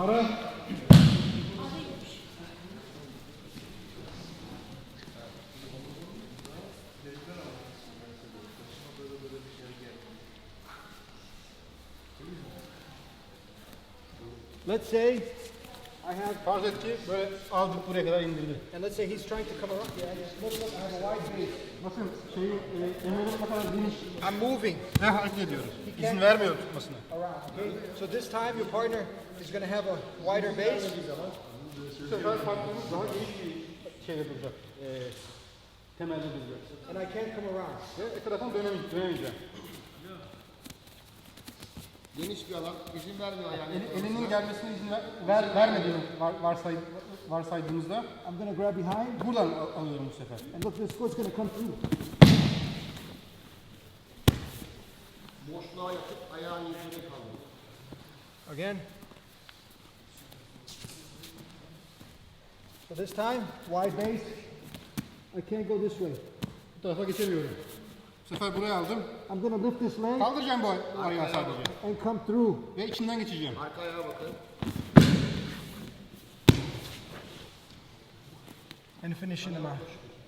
Ara. Let's say have, Farz et ki böyle aldık buraya kadar indirdi. and let's say he's trying to come around. Yeah, yeah. Look, look, I have a wide base. Bakın şeyi e, ne kadar geniş I'm moving ve hareket ediyoruz. İzin vermiyor tutmasına. around. Okay. So this time your partner is going to have a wider base. Bu sefer farkımız daha geniş bir şeyde duracak. E, temelde duracak. and I can't come around. Ve etraftan dönemeyecek. Geniş bir alan, izin vermiyor yani. El- elinin gelmesine izin ver, ver, vermediğini var, varsay, varsaydığımızda I'm to grab behind, buradan al- alıyorum bu sefer. and look, this foot's going to come through. Boşluğa yatıp ayağın yukarı kaldır. Again. So this time, wide base. I can't go this way. Bu tarafa geçemiyorum. Sefer buraya aldım. I'm going to lift this leg Kaldıracağım bu ayağı sadece. and come through. Ve içinden geçeceğim. Arka ayağa bakın. And finishing them out.